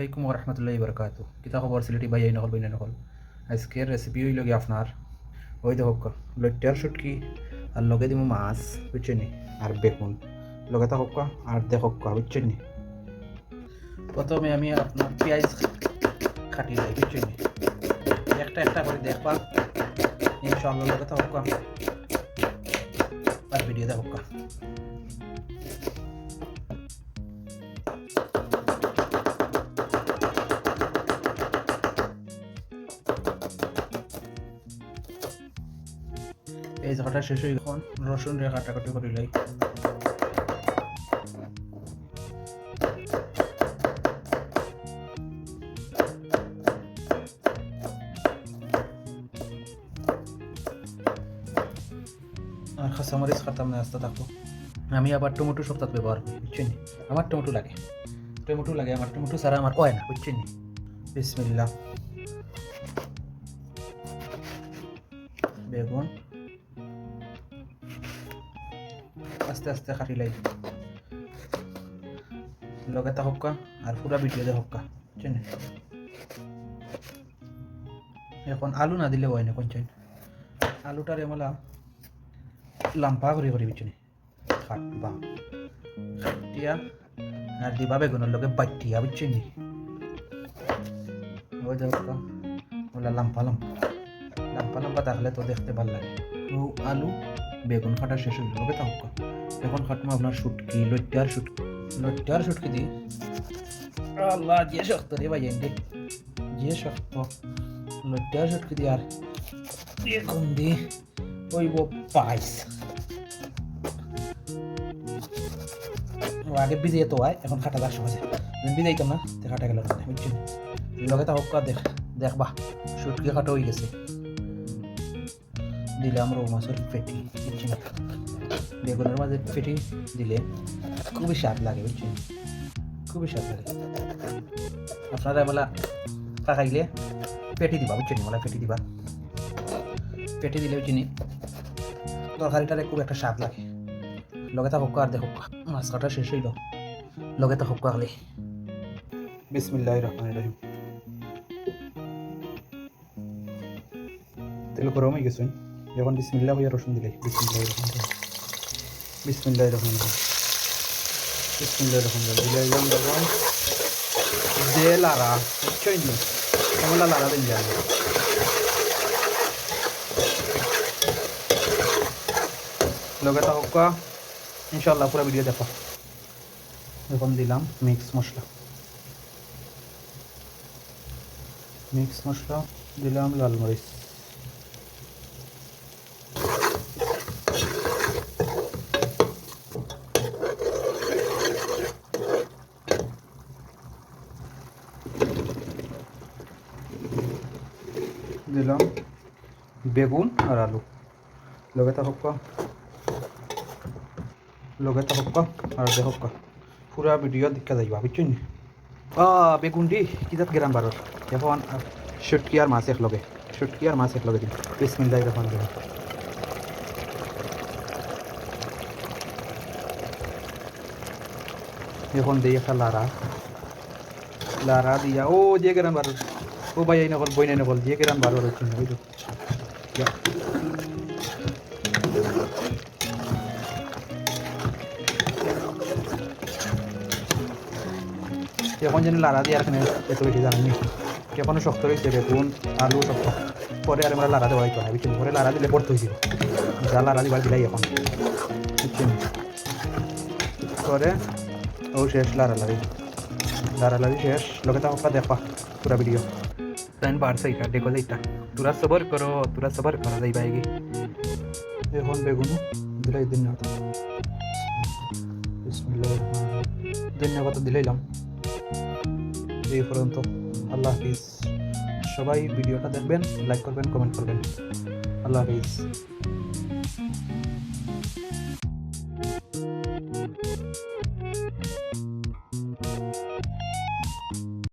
আলাইকুম রহমতুল্লাহ বরকাত কিতা খবর সিলেটি ভাই এই নহল বই নহল আজকের রেসিপি হইল গিয়ে আপনার? ওই দেখো লইটার শুটকি আর লগে দিব মাছ, বুঝছেন আর বেগুন। লগে থাকক আর দেখক বুঝছেন প্রথমে আমি আপনার পেঁয়াজ কাটি যাই বুঝছেন একটা একটা করে দেখবা। ইনশাআল্লাহ লগে থাকক আর ভিডিও দেখক এই জায়গাটা শেষ হয়ে এখন রসুন রে কাটাকাটি করে লাই। আর খাসামরিচ খাতাম না আস্তে থাকো আমি আবার টমেটো সপ্তাহ ব্যবহার করি, বুঝছেন? আমার টমেটো লাগে। টমেটো লাগে, আমার টমেটো ছাড়া আমার হয় না, বুঝছেন বিসমিল্লাহ। বেগুন। আস্তে আস্তে কাটি লাই। লগে তা হক্কা, আর পুরা ভিডিও দে হক্কা, বুঝছেন? এখন আলু না দিলে হয় না কোনছেন আলুটার এমলা লাম্পা করে করে বিচনি খাটবা খাটিয়া আর দিবা বেগুনের লগে বাটিয়া বুঝছেন? ওই দেখো ওলা লাম্পা লাম্পা। লাম্পা লাম্পা থাকলে তো দেখতে ভালো লাগে। আলু বেগুন কাটা শেষ হইল হবে তা হোক। এখন কাটবো আপনার শুটকি লইটার শুটকি লইটার শুটকি দি। আল্লাহ যে শক্ত রে ভাই এন্ডে যে শক্ত লইটার শুটকি দি আর বেগুন দি ওইব পাইস আগে বিজে তো হয় এখন খাটা দার সহজে বিজাইতাম না খাটা গেল লগে তা হোক দেখ দেখবা শুটকি কাটা হয়ে গেছে। দিলাম রৌ মাছের পেটি বুঝছেন বেগুনের মাঝে পেটি দিলে খুবই স্বাদ লাগে বুঝছেন খুবই স্বাদ লাগে। আপনারা বলা খাইলে পেটি দিবা, বুঝছেন? বলা পেটি দিবা। পেটি দিলে বুঝছেন তরকারিটারে খুব একটা স্বাদ লাগে। লগে তা হোক আর দেখো, মাছ কাটা শেষ হইল। লগে তা হোক আগলে বিসমিল্লাহ রহমান রহিম। তেল গরম হয়ে গেছে। যখন বিসমিল্লাহ হইয়া রসুন দিলে। বিসমিল্লাহ রহমান রহিম বিসমিল্লাহ রহমান রহিম দিলে। একদম যখন যে লারা নিশ্চয়ই নি? কেমন লারা দিন যায় লগে হোক ইনশাল্লাহ পুরো ভিডিও দেখো। এখন দিলাম মিক্স মশলা। মিক্স মশলা, দিলাম লাল মরিচ। দিলাম বেগুন আর আলু লগে থাকক লগে থাকক আর দেখক পুরা ভিডিও দেখা যাইবা বুঝছেন আ বেগুন দি কিতাত গেরাম বারর এখন শুটকি আর মাছ এক লগে শুটকি আর মাছ এক লগে দিন বিসমিল্লাহির রহমানির রহিম এখন দিই একটা লারা লারা দিয়া ও যে গেরাম বারর ও ভাই, এই নকল বই নাই নকল যে গেরাম বারর হচ্ছে বুঝলো এখন যেন লাড়া দিয়ে আর এত বেশি জানি শক্ত রয়েছে বেগুন আলু শক্ত। পরে আর আমরা লাড়া দেওয়া না বুঝছেন পরে লাড়া দিলে পড়তে হয়েছিল যা লাড়া দিবার দিলাই এখন। বুঝছেন? পরে, ও শেষ লাড়া লাগি লাড়া লাগি শেষ লগে তা দেখবা, পুরা ভিডিও তাই বাড়ছে এটা দেখো এইটা তোরা সবর করো, তোরা সবর করো যাই বাইগে এখন বেগুন, দিলাই দিন না বিসমিল্লাহির রহমানির রহিম। ধন্যবাদ দিলাইলাম। এই পর্যন্ত আল্লাহ হাফিজ। সবাই ভিডিওটা দেখবেন লাইক করবেন কমেন্ট করবেন। আল্লাহ হাফিজ।